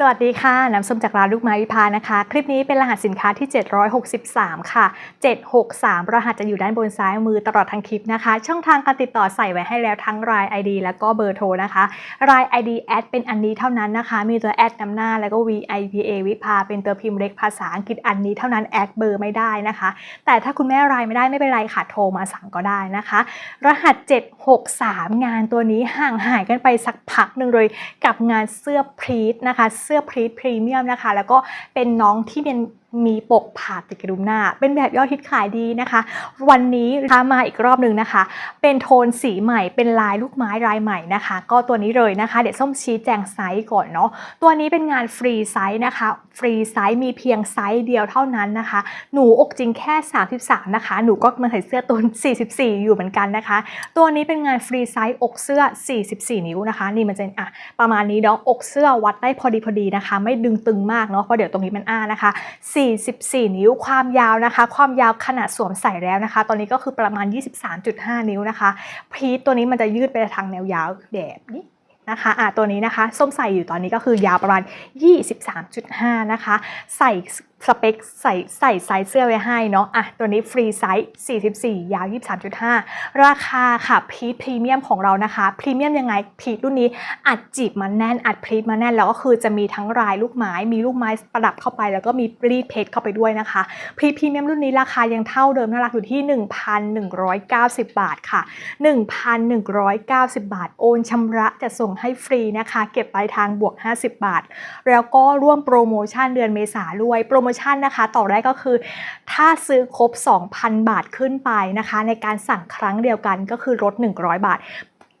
สวัสดีค่ะ น้ำส้มจากร้านลูกไม้วิพานะคะ คลิปนี้เป็นรหัสสินค้าที่ 763 ค่ะ 763 รหัสจะอยู่ด้านบนซ้ายมือตลอดทั้งคลิปนะคะ ช่องทางการติดต่อใส่ไว้ให้แล้วทั้งราย ID แล้วก็เบอร์โทรนะคะ ราย ID แอดเป็นอันนี้เท่านั้นนะคะ มีตัวแอดนำหน้าแล้วก็ VIPA วิภาเป็นตัวพิมพ์เล็กภาษาอังกฤษอันนี้เท่านั้นแอดเบอร์ไม่ได้นะคะ แต่ถ้าคุณแม่รายไม่ได้ไม่เป็นไรค่ะโทรมาสั่งก็ได้นะคะ รหัส 763 งานตัวนี้ห่างหายกันไปสักพักหนึ่งเลยกับงานเสื้อพรีทนะคะเสื้อพรีทพรีเมียมนะคะ แล้วก็เป็นน้องที่เป็น มีปกผ่าติดกระดุมหน้า เป็นแบบยอดฮิตขายดีนะคะ วันนี้นะคะมาอีกรอบหนึ่งนะคะ เป็นโทนสีใหม่เป็นลายลูกไม้ลายใหม่นะคะ ก็ตัวนี้เลยนะคะ เดี๋ยวส้มชี้แจงไซส์ก่อนเนาะตัวนี้เป็นงานฟรีไซส์นะคะ ฟรีไซส์มีเพียงไซส์เดียวเท่านั้นนะคะ หนูอกจริงแค่ 33 นะคะ หนูก็มาใส่เสื้อตัว 44 อยู่เหมือนกันนะคะ ตัวนี้เป็นงานฟรีไซส์อกเสื้อ 44 นิ้วนะคะ นี่มันจะอะประมาณนี้เนาะอกเสื้อวัดได้พอดีพอดีนะคะ ไม่ดึงตึงมากเนาะเพราะเดี๋ยวตรงนี้มันอ้านะคะ44 นิ้วความยาวนะคะ ความยาวขนาดสวมใส่แล้วนะคะ ตอนนี้ก็คือประมาณ 23.5 นิ้วนะคะ พีทตัวนี้มันจะยืดไปทางแนวยาวแบบนี้นะคะอะตัวนี้นะคะ ส้มใส่อยู่ตอนนี้ก็คือยาวประมาณ 23.5 นะคะ ใส่สเปคใส่ใส่ไซส์เสื้อไว้ให้เนาะอะตัวนี้ฟรีไซส์ 44 ยาว 23.5 ราคาค่ะพีทพรีเมียมของเรานะคะพรีเมียมยังไงพีทรุ่นนี้อัดจีบมาแน่นอัดพรีทมาแน่นแล้วก็คือจะมีทั้งลายลูกไม้ มีลูกไม้ประดับเข้าไป แล้วก็มีรีดเพชรเข้าไปด้วยนะคะพรีพรีเมียมรุ่นนี้ราคายังเท่าเดิมน่ารักอยู่ที่ 1,190 บาทค่ะ 1,190 บาท โอนชำระจะส่งให้ฟรีนะคะ เก็บปลายทางบวก 50 บาท แล้วก็ร่วมโปรโมชั่นเดือนเมษาด้วยโปรโมชั่นนะคะ ต่อแรกก็คือ ถ้าซื้อครบ 2,000 บาทขึ้นไปนะคะ ในการสั่งครั้งเดียวกันก็คือลด100 บาท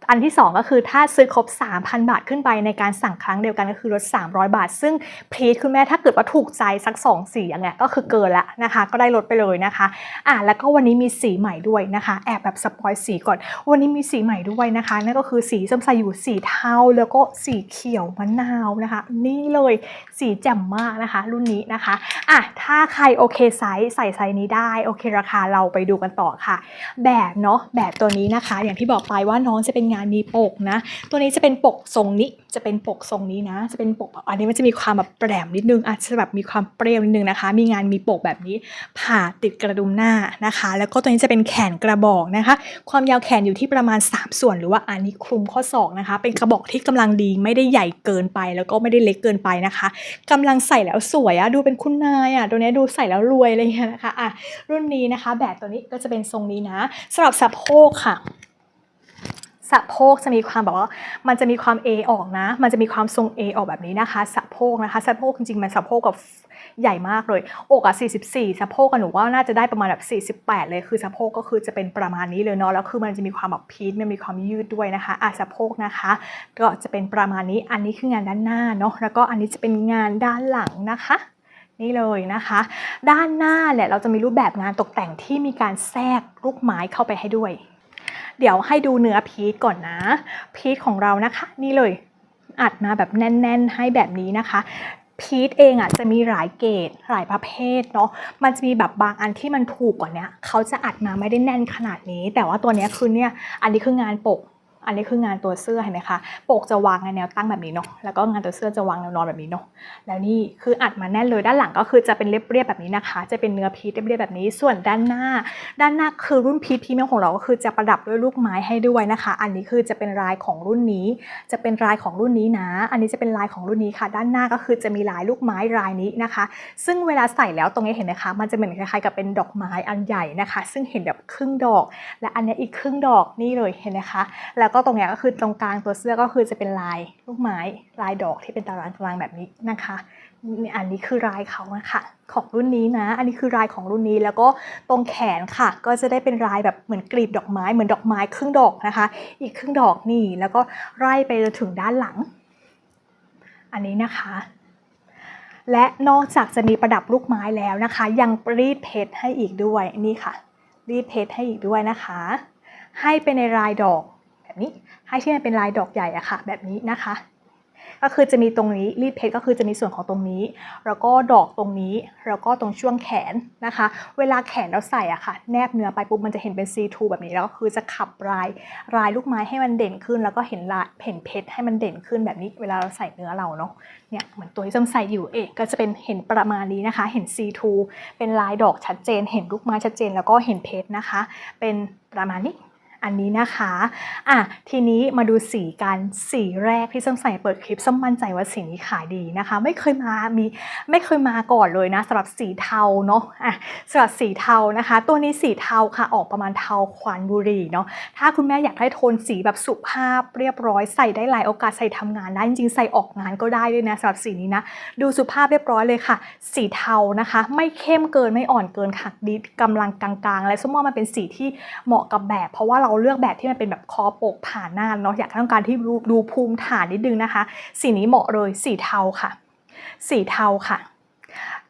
อันที่ 2 ก็คือถ้าซื้อครบ 3,000 บาทขึ้นไปในการสั่งครั้งเดียวกันก็คือลด 300 บาท ซึ่งพีทคุณแม่ถ้าเกิดว่าถูกใจสัก2สีอย่างเงี้ยก็คือเกินละนะคะ ก็ได้ลดไปเลยนะคะอะแล้วก็วันนี้มีสีใหม่ด้วยนะคะ แอบแบบสปอยสีก่อน วันนี้มีสีใหม่ด้วยนะคะนั่นก็คือสีส้มใสอยู่สีเทาแล้วก็สีเขียวมะนาวนะคะ นี่เลยสีแจ่มมากนะคะ รุ่นนี้นะคะอะถ้าใครโอเคไซส์ใส่ไซส์นี้ได้โอเคราคาเราไปดูกันต่อค่ะ แบบเนาะแบบตัวนี้นะคะ อย่างที่บอกไปว่าน้องจะเป็นงานมีปกนะ ตัวนี้จะเป็นปกทรงนี้ จะเป็นปกทรงนี้นะ จะเป็นปกแบบอันนี้มันจะมีความแบบแปลมนิดนึง อาจจะแบบมีความเปรี้ยวนิดนึงนะคะ มีงานมีปกแบบนี้ ผ่าติดกระดุมหน้านะคะ แล้วก็ตัวนี้จะเป็นแขนกระบอกนะคะ ความยาวแขนอยู่ที่ประมาณ 3 ส่วนหรือว่าอันนี้คลุมข้อศอกนะคะ เป็นกระบอกที่กำลังดีไม่ได้ใหญ่เกินไป แล้วก็ไม่ได้เล็กเกินไปนะคะกำลังใส่แล้วสวยอะดูเป็นคุณนายอะตัวนี้ดูใส่แล้วรวยอะไรอย่างเงี้ยนะคะอะรุ่นนี้นะคะ แบบตัวนี้ก็จะเป็นทรงนี้นะสำหรับสะโพกค่ะ สะโพกจะมีความแบบว่า มันจะมีความ A อออกนะ มันจะมีความทรง A ออกแบบนี้นะคะ สะโพกนะคะ สะโพกจริงๆ มันสะโพกกับใหญ่มากเลย อกอะ44 สะโพกกับหนูว่าน่าจะได้ประมาณแบบ48 เลย คือสะโพกก็คือจะเป็นประมาณนี้เลยเนาะ แล้วคือมันจะมีความแบบพีทมันมีความยืดด้วยนะคะ อะสะโพกนะคะ ก็จะเป็นประมาณนี้ อันนี้คืองานด้านหน้าเนาะ แล้วก็อันนี้จะเป็นงานด้านหลังนะคะนี่เลยนะคะ ด้านหน้าเนี่ยเราจะมีรูปแบบงานตกแต่งที่มีการแทรกลูกไม้เข้าไปให้ด้วย เดี๋ยวให้ดูเนื้อพีทก่อนนะ พีทของเรานะคะ นี่เลยอัดมาแบบแน่น ๆ ให้แบบนี้นะคะพีทเองอะจะมีหลายเกรดหลายประเภทเนาะมันจะมีแบบบางอันที่มันถูกกว่าเนี้ยเขาจะอัดมาไม่ได้แน่นขนาดนี้ แต่ว่าตัวเนี้ยคือเนี่ยอันนี้คืองานปก อันนี้คืองานตัวเสื้อเห็นไหมคะปกจะวางในแนวตั้งแบบนี้เนาะแล้วก็งานตัวเสื้อจะวางแนวนอนแบบนี้เนาะแล้วนี่คืออัดมาแน่นเลยด้านหลังก็คือจะเป็นเรียบๆแบบนี้นะคะ จะเป็นเนื้อพีทเรียบๆแบบนี้ส่วนด้านหน้า ด้านหน้าคือรุ่นพีทพีเมียมของเราก็คือจะประดับด้วยลูกไม้ให้ด้วยนะคะ อันนี้คือจะเป็นลายของรุ่นนี้ จะเป็นลายของรุ่นนี้นะ อันนี้จะเป็นลายของรุ่นนี้ค่ะ ด้านหน้าก็คือจะมีลายลูกไม้ลายนี้นะคะ ซึ่งเวลาใส่แล้วตรงนี้เห็นไหมคะ มันจะเหมือนคล้ายๆกับเป็นดอกไม้อันใหญ่นะคะ ซึ่งเห็นแบบครึ่งดอก และอันนี้อีกครึ่งดอกนี่เลยเห็นไหมคะ แล้วก็ตรงเนี้ยก็คือตรงกลางตัวเสื้อก็คือจะเป็นลายลูกไม้ลายดอกที่เป็นตารางตารางแบบนี้นะคะอันนี้คือลายเขานะคะของรุ่นนี้นะ อันนี้คือลายของรุ่นนี้แล้วก็ตรงแขนค่ะ ก็จะได้เป็นลายแบบเหมือนกลีบดอกไม้เหมือนดอกไม้ครึ่งดอกนะคะ อีกครึ่งดอกนี่แล้วก็ไล่ไปจนถึงด้านหลัง อันนี้นะคะและนอกจากจะมีประดับลูกไม้แล้วนะคะ ยังรีดเพชรให้อีกด้วยนี่ค่ะ รีดเพชรให้อีกด้วยนะคะ ให้เป็นในลายดอก นี้ ให้ที่มันเป็นลายดอกใหญ่อะค่ะ แบบนี้นะคะ ก็คือจะมีตรงนี้รีดเพชรก็คือจะมีส่วนของตรงนี้ แล้วก็ดอกตรงนี้ แล้วก็ตรงช่วงแขนนะคะ เวลาแขนเราใส่อะค่ะ แนบเนื้อไปปุ๊บมันจะเห็นเป็นซีทูแบบนี้ แล้วก็คือจะขับลายลายลูกไม้ให้มันเด่นขึ้น แล้วก็เห็นลายเห็นเพชรให้มันเด่นขึ้นแบบนี้ เวลาเราใส่เนื้อเราเนาะ เนี่ยเหมือนตัวที่ส้มใส่อยู่เองก็จะเป็นเห็นประมาณนี้นะคะ เห็น C2 เป็นลายดอกชัดเจน เห็นลูกไม้ชัดเจน แล้วก็เห็นเพชรนะคะ เป็นประมาณนี้ อันนี้นะคะอะทีนี้มาดูสีกันสีแรกที่ส้มใส่เปิดคลิปส้มมั่นใจว่าสีนี้ขายดีนะคะ ไม่เคยมามีไม่เคยมาก่อนเลยนะสำหรับสีเทาเนาะอะสำหรับสีเทานะคะ ตัวนี้สีเทาค่ะออกประมาณเทาควันบุรีเนาะถ้าคุณแม่อยากได้โทนสีแบบสุภาพเรียบร้อยใส่ได้หลายโอกาสใส่ทำงานได้จริงๆใส่ออกงานก็ได้ด้วยนะสำหรับสีนี้นะดูสุภาพเรียบร้อยเลยค่ะ สีเทานะคะ ไม่เข้มเกินไม่อ่อนเกินค่ะดีกำลังกลางๆ และส้มว่ามันเป็นสีที่เหมาะกับแบบ เพราะว่าเราเลือกแบบที่มันเป็นแบบคอปกผ่านหน้าเนาะอยากต้องการที่ดูดูภูมิฐานนิดนึงนะคะ สีนี้เหมาะเลยสีเทาค่ะ สีเทาค่ะ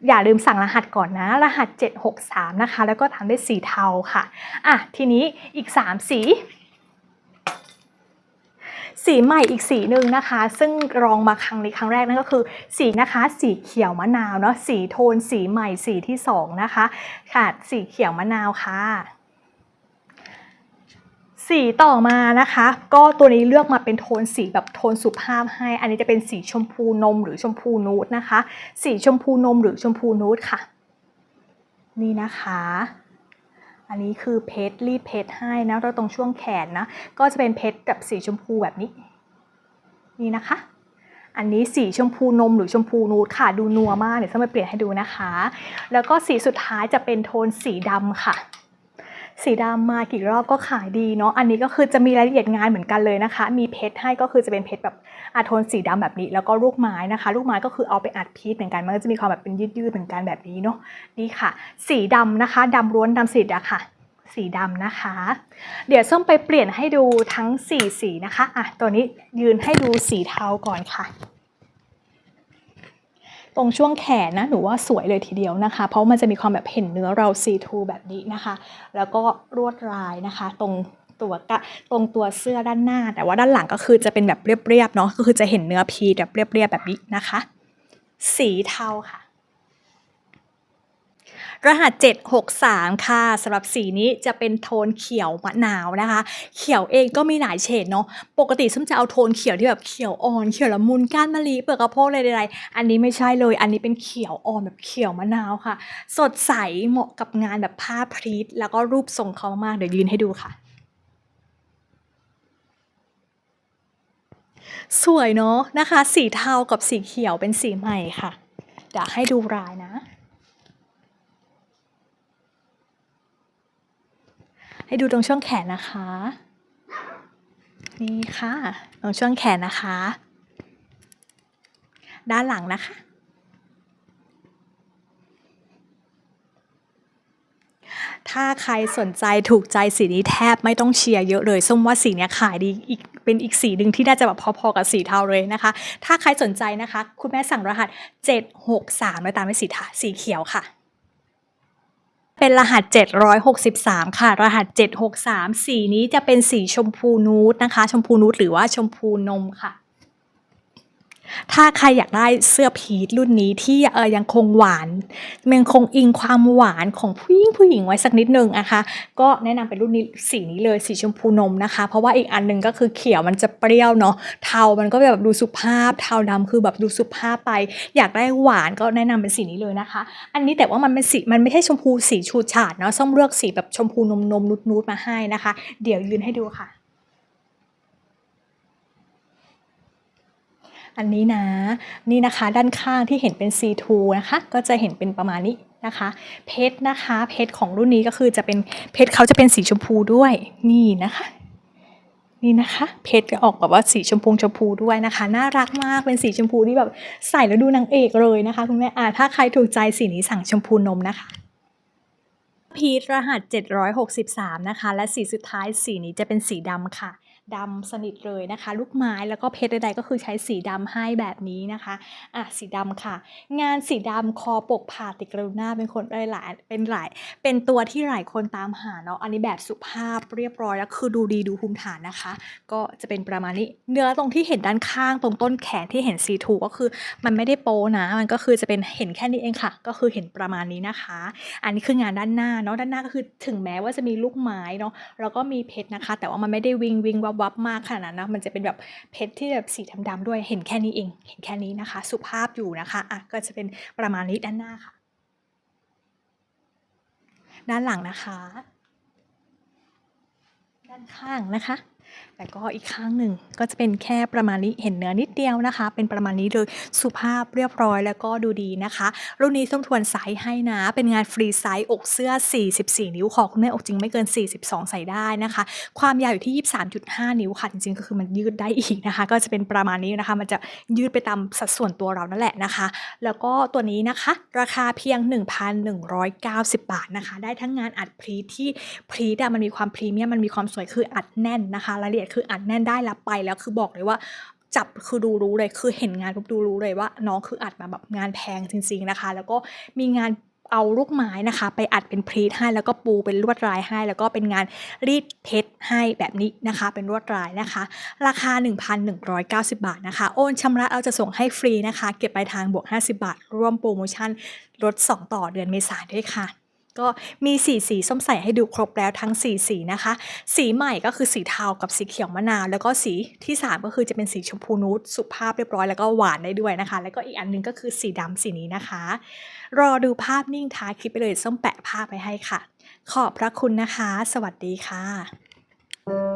อย่าลืมสั่งรหัสก่อนนะ รหัส 763 นะคะ แล้วก็ตามด้วยสีเทาค่ะอะทีนี้อีก 3 สีสีใหม่อีกสีหนึ่งนะคะ ซึ่งลองมาครั้งนี้ครั้งแรกนั่นก็คือ สีนะคะสีเขียวมะนาวเนาะสีโทนสีใหม่สีที่สองนะคะค่ะสีเขียวมะนาวค่ะ สีต่อมานะคะ ก็ตัวนี้เลือกมาเป็นโทนสีแบบโทนสุภาพให้ อันนี้จะเป็นสีชมพูนมหรือชมพูนูดนะคะ สีชมพูนมหรือชมพูนูดค่ะ นี่นะคะ อันนี้คือเพชรรีดเพชรให้นะแล้วตรงช่วงแขนนะ ก็จะเป็นเพชรแบบสีชมพูแบบนี้ นี่นะคะ อันนี้สีชมพูนมหรือชมพูนูดค่ะดูนัวมากเดี๋ยวจะมาเปลี่ยนให้ดูนะคะ แล้วก็สีสุดท้ายจะเป็นโทนสีดำค่ะ สีดำมากี่รอบก็ขายดีเนาะอันนี้ก็คือจะมีรายละเอียดงานเหมือนกันเลยนะคะ มีเพชรให้ก็คือจะเป็นเพชรแบบอาโทนสีดำแบบนี้ แล้วก็ลูกไม้นะคะ ลูกไม้ก็คือเอาไปอัดพีชเหมือนกันมันก็จะมีความแบบเป็นยืดๆเหมือนกันแบบนี้เนาะนี่ค่ะ สีดำนะคะดำล้วนดำสีดอะค่ะสีดำนะคะ เดี๋ยวส้มไปเปลี่ยนให้ดูทั้ง 4 สีนะคะอะตัวนี้ยืนให้ดูสีเทาก่อนค่ะ ตรงช่วงแขนนะหนูว่าสวยเลยทีเดียวนะคะ เพราะมันจะมีความแบบเห็นเนื้อเราซีทูแบบนี้นะคะ แล้วก็ลวดลายนะคะ ตรงตัวกะตรงตัวเสื้อด้านหน้า แต่ว่าด้านหลังก็คือจะเป็นแบบเรียบๆเนาะก็คือจะเห็นเนื้อพีแบบเรียบๆแบบนี้นะคะ สีเทาค่ะ รหัส 763 ค่ะสำหรับสีนี้จะเป็นโทนเขียวมะนาวนะคะ เขียวเองก็มีหลายเฉดเนาะปกติส้มจะเอาโทนเขียวที่แบบเขียวอ่อนเขียวละมุนก้านมะลิเปลือกกระโพกอะไรใดๆอันนี้ไม่ใช่เลย อันนี้เป็นเขียวอ่อนแบบเขียวมะนาวค่ะ สดใสเหมาะกับงานแบบผ้าพรีทแล้วก็รูปทรงเขามากๆเดี๋ยวยืนให้ดูค่ะสวยเนาะนะคะ สีเทากับสีเขียวเป็นสีใหม่ค่ะเดี๋ยวให้ดูลายนะ ให้ดูตรงช่วงแขนนะคะ นี่ค่ะ ตรงช่วงแขนนะคะ ด้านหลังนะคะ ถ้าใครสนใจถูกใจสีนี้แทบไม่ต้องเชียร์เยอะเลย ส้มว่าสีเนี้ยขายดีอีกเป็นอีกสีหนึ่งที่น่าจะแบบพอๆกับสีเทาเลยนะคะ ถ้าใครสนใจนะคะ คุณแม่สั่งรหัส 763แล้วตามด้วยสีทาสีเขียวค่ะ เป็นรหัส 763 ค่ะ รหัส 763 สีนี้จะเป็นสีชมพูนูดนะคะ ชมพูนูดหรือว่าชมพูนมค่ะ ถ้าใครอยากได้เสื้อพีทรุ่นนี้ที่เออยังคงหวานยังคงอิงความหวานของผู้หญิงผู้หญิงไว้สักนิดนึงนะคะ ก็แนะนำเป็นรุ่นนี้สีนี้เลยสีชมพูนมนะคะ เพราะว่าอีกอันหนึงก็คือเขียวมันจะเปรี้ยวเนาะเทามันก็แบบดูสุภาพ เทาดำคือแบบดูสุภาพไป อยากได้หวานก็แนะนำเป็นสีนี้เลยนะคะ อันนี้แต่ว่ามันเป็นสีมันไม่ใช่ชมพูสีฉูดฉาดเนาะส้มเลือกสีแบบชมพูนมนมนุดนุดๆมาให้นะคะ เดี๋ยวยืนให้ดูค่ะ อันนี้นะ นี่นะคะด้านข้างที่เห็นเป็น C2 นะคะ ก็จะเห็นเป็นประมาณนี้นะคะ เพชรนะคะ เพชรของรุ่นนี้ก็คือจะเป็นเพชรเขาจะเป็นสีชมพูด้วย นี่นะคะ นี่นะคะ เพชรจะออกแบบว่าสีชมพูชมพูด้วยนะคะ น่ารักมาก เป็นสีชมพูที่แบบใส่แล้วดูนางเอกเลยนะคะคุณแม่อ่าถ้าใครถูกใจสีนี้สั่งชมพูนมนะคะพีทรหัส 763 นะคะ และสีสุดท้ายสีนี้จะเป็นสีดำค่ะ ดำสนิทเลยนะคะ ลูกไม้แล้วก็เพชรใดๆก็คือใช้สีดำให้แบบนี้นะคะอะสีดำค่ะ งานสีดำคอปกผ่าติกรุณาเป็นคนหลายเป็นหลายเป็นตัวที่หลายคนตามหาเนาะอันนี้แบบสุภาพเรียบร้อยแล้วคือดูดีดูภูมิฐานนะคะ ก็จะเป็นประมาณนี้ เนื้อตรงที่เห็นด้านข้างตรงต้นแขนที่เห็นซีทูก็คือ มันไม่ได้โปนะมันก็คือจะเป็นเห็นแค่นี้เองค่ะ ก็คือเห็นประมาณนี้นะคะ อันนี้คืองานด้านหน้าเนาะด้านหน้าก็คือถึงแม้ว่าจะมีลูกไม้เนาะแล้วก็มีเพชรนะคะ แต่ว่ามันไม่ได้วิงวิงวับวับมากขนาดนั้นนะมันจะเป็นแบบเพชรที่แบบสีดำๆด้วยเห็นแค่นี้เอง เห็นแค่นี้นะคะ สุภาพอยู่นะคะอะก็จะเป็นประมาณนี้ด้านหน้าค่ะ ด้านหลังนะคะ ด้านข้างนะคะ แล้วก็อีกข้างหนึ่งก็จะเป็นแค่ประมาณนี้เห็นเนื้อนิดเดียวนะคะ เป็นประมาณนี้เลยสุภาพเรียบร้อยแล้วก็ดูดีนะคะรุ่นนี้ส้มทวนไซส์ให้นะ เป็นงานฟรีไซส์อกเสื้อ 44 นิ้วของคุณแม่อกจริงไม่เกิน 42 ใส่ได้นะคะ ความยาวอยู่ที่ 23.5 นิ้วค่ะจริงๆก็คือมันยืดได้อีกนะคะ ก็จะเป็นประมาณนี้นะคะ มันจะยืดไปตามสัดส่วนตัวเรานั่นแหละนะคะ แล้วก็ตัวนี้นะคะ ราคาเพียง 1,190 บาทนะคะ ได้ทั้งงานอัดพรีที่พรีทอะมันมีความพรีเมียมมันมีความสวยคืออัดแน่นนะคะรายละเอียดคืออัดแน่นได้รับไปแล้วคือบอกเลยว่าจับคือดูรู้เลยคือเห็นงานปุ๊บดูรู้เลยว่า น้องคืออัดมาแบบงานแพงจริง ๆนะคะ แล้วก็มีงานเอาลูกไม้นะคะ ไปอัดเป็นพรีทให้แล้วก็ปูเป็นลวดลายให้ แล้วก็เป็นงานรีดเพชรให้แบบนี้นะคะ เป็นลวดลายนะคะ ราคา 1,190 บาทนะคะ โอนชำระเราจะส่งให้ฟรีนะคะ เก็บปทางบวก 50 บาท ร่วมโปรโมชั่นลด 2 ต่อเดือนเมษายนด้วยค่ะ ก็มีสีสีส้มใสให้ดูครบแล้วทั้งสีสีนะคะ สีใหม่ก็คือสีเทากับสีเขียวมะนาว แล้วก็สีที่ 3 ก็คือจะเป็นสีชมพูนูดสุภาพเรียบร้อยแล้วก็หวานได้ด้วยนะคะ แล้วก็อีกอันหนึงก็คือสีดำสีนี้นะคะ รอดูภาพนิ่งท้ายคลิปไปเลยส้มแปะภาพไปให้ค่ะ ขอบพระคุณนะคะ สวัสดีค่ะ